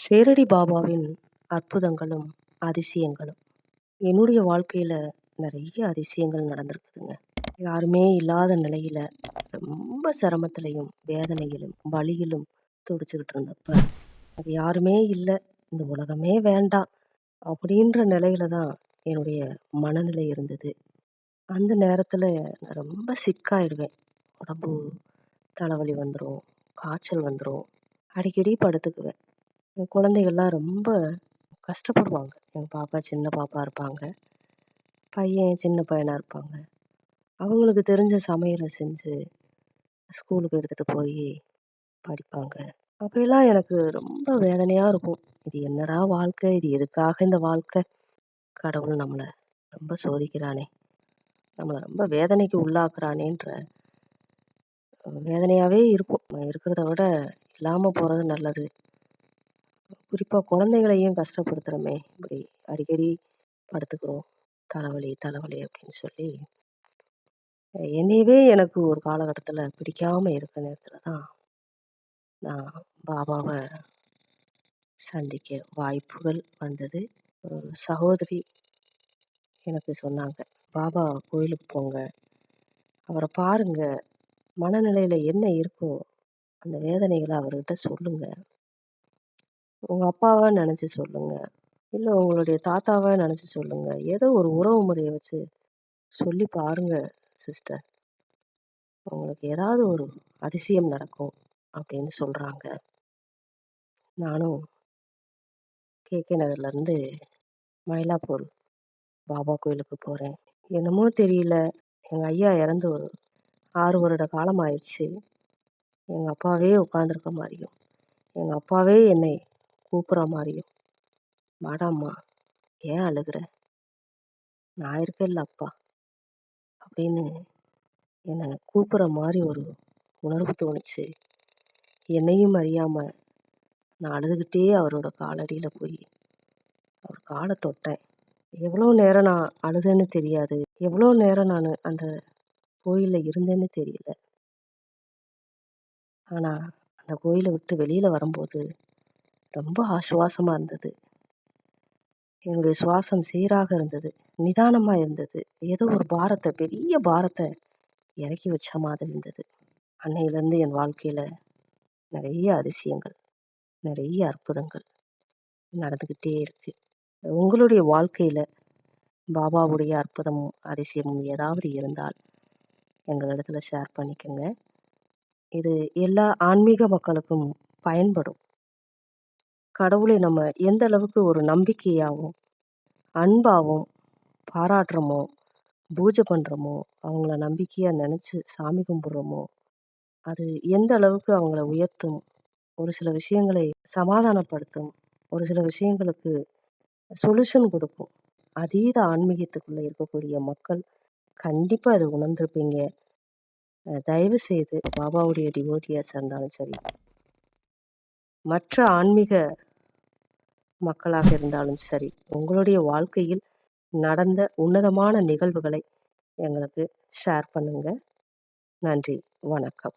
ஷேரடி பாபாவின் அற்புதங்களும் அதிசயங்களும் என்னுடைய வாழ்க்கையில் நிறைய அதிசயங்கள் நடந்திருக்குதுங்க. யாருமே இல்லாத நிலையில் ரொம்ப சிரமத்திலையும் வேதனையிலும் வலியிலும் துடிச்சுக்கிட்டு இருந்தப்ப அது யாருமே இல்லை இந்த உலகமே வேண்டாம் அப்படின்ற நிலையில தான் என்னுடைய மனநிலை இருந்தது. அந்த நேரத்தில் நான் ரொம்ப சிக்காயிடுவேன். உடம்பு தலைவலி வந்துடும் காய்ச்சல் வந்துடும் அடிக்கடி படுத்துக்குவேன். என் குழந்தைகள்லாம் ரொம்ப கஷ்டப்படுவாங்க. எங்கள் பாப்பா சின்ன பாப்பா இருப்பாங்க. பையன் சின்ன பையனாக இருப்பாங்க. அவங்களுக்கு தெரிஞ்ச சமையலை செஞ்சு ஸ்கூலுக்கு எடுத்துகிட்டு போய் படிப்பாங்க. அப்போல்லாம் எனக்கு ரொம்ப வேதனையாக இருக்கும். இது என்னடா வாழ்க்கை? இது எதுக்காக இந்த வாழ்க்கை? கடவுள் நம்மளை ரொம்ப சோதிக்கிறானே. நம்மளை ரொம்ப வேதனைக்கு உள்ளாக்குறானேன்ற வேதனையாகவே இருக்கும். இருக்கிறத விட இல்லாமல் போகிறது நல்லது. குறிப்பாக குழந்தைகளையும் கஷ்டப்படுத்துகிறோமே இப்படி அடிக்கடி படுத்துக்கிறோம். தலைவலி தலைவலி அப்படின்னு சொல்லி. என்னையவே எனக்கு ஒரு காலகட்டத்தில் பிடிக்காமல் இருக்க நேரத்தில் தான் நான் பாபாவை சந்திக்க வாய்ப்புகள் வந்தது. ஒரு சகோதரி எனக்கு சொன்னாங்க பாபா கோயிலுக்கு போங்க. அவரை பாருங்க. மனநிலையில் என்ன இருக்கோ அந்த வேதனைகளை அவர்கிட்ட சொல்லுங்கள் உங்கள் அப்பாவை நினச்சி சொல்லுங்க. இல்லை உங்களுடைய தாத்தாவை நினச்சி சொல்லுங்க. ஏதோ ஒரு உறவு முறையை வச்சு சொல்லி பாருங்க சிஸ்டர். உங்களுக்கு ஏதாவது ஒரு அதிசயம் நடக்கும் அப்படின்னு சொல்கிறாங்க நானும் கேகே நகர்லேருந்து மயிலாப்பூர் பாபா கோயிலுக்கு போகிறேன் என்னமோ தெரியல. எங்கள் ஐயா இறந்து ஒரு ஆறு வருட காலம் ஆயிடுச்சு எங்கள் அப்பாவே உட்காந்துருக்க மாதிரியும் எங்கள் அப்பாவே என்னை கூப்பிட்ற மாதிரியும் வாடாம்மா ஏன் அழுகிற? நான் இருக்கேன்ல அப்பா அப்படின்னு என்னை கூப்பிட்ற மாதிரி ஒரு உணர்வு தோணுச்சு. என்னையும் அறியாமல் நான் அழுதுகிட்டே அவரோட காலடியில் போய் அவர் காலை தொட்டேன். எவ்வளோ நேரம் நான் அழுதேன்னு தெரியாது. எவ்வளோ நேரம் நான் அந்த கோயிலில் இருந்தேன்னு தெரியல. ஆனால் அந்த கோயிலை விட்டு வெளியில் வரும்போது ரொம்ப ஆசுவாசமாக இருந்தது. என்னுடைய சுவாசம் சீராக இருந்தது நிதானமாக இருந்தது. ஏதோ ஒரு பாரத்தை பெரிய பாரத்தை இறக்கி வச்ச மாதிரி இருந்தது. அன்னையிலேருந்து என் வாழ்க்கையில் நிறைய அதிசயங்கள் நிறைய அற்புதங்கள் நடந்துக்கிட்டே இருக்குது உங்களுடைய வாழ்க்கையில் பாபாவுடைய அற்புதமும் அதிசயமும் ஏதாவது இருந்தால் எங்களிடத்துல ஷேர் பண்ணிக்கோங்க. இது எல்லா ஆன்மீக மக்களுக்கும் பயன்படும். கடவுளை நம்ம எந்த அளவுக்கு ஒரு நம்பிக்கையாகவும் அன்பாகவும் பாராட்டுறோமோ பூஜை பண்ணுறோமோ அவங்கள நம்பிக்கையாக நினச்சி சாமி கும்பிட்றோமோ அது எந்த அளவுக்கு அவங்கள உயர்த்தும் ஒரு சில விஷயங்களை சமாதானப்படுத்தும் ஒரு சில விஷயங்களுக்கு சொல்யூஷன் கொடுக்கும். அதீத ஆன்மீகத்துக்குள்ளே இருக்கக்கூடிய மக்கள் கண்டிப்பாக அதை உணர்ந்திருப்பீங்க. தயவு செய்து பாபாவுடைய டிவோட்டியாஸாக இருந்தாலும் சரி. மற்ற ஆன்மீக மக்களாக இருந்தாலும் சரி உங்களுடைய வாழ்க்கையில் நடந்த உன்னதமான நிகழ்வுகளை எங்களுக்கு ஷேர் பண்ணுங்கள் நன்றி வணக்கம்.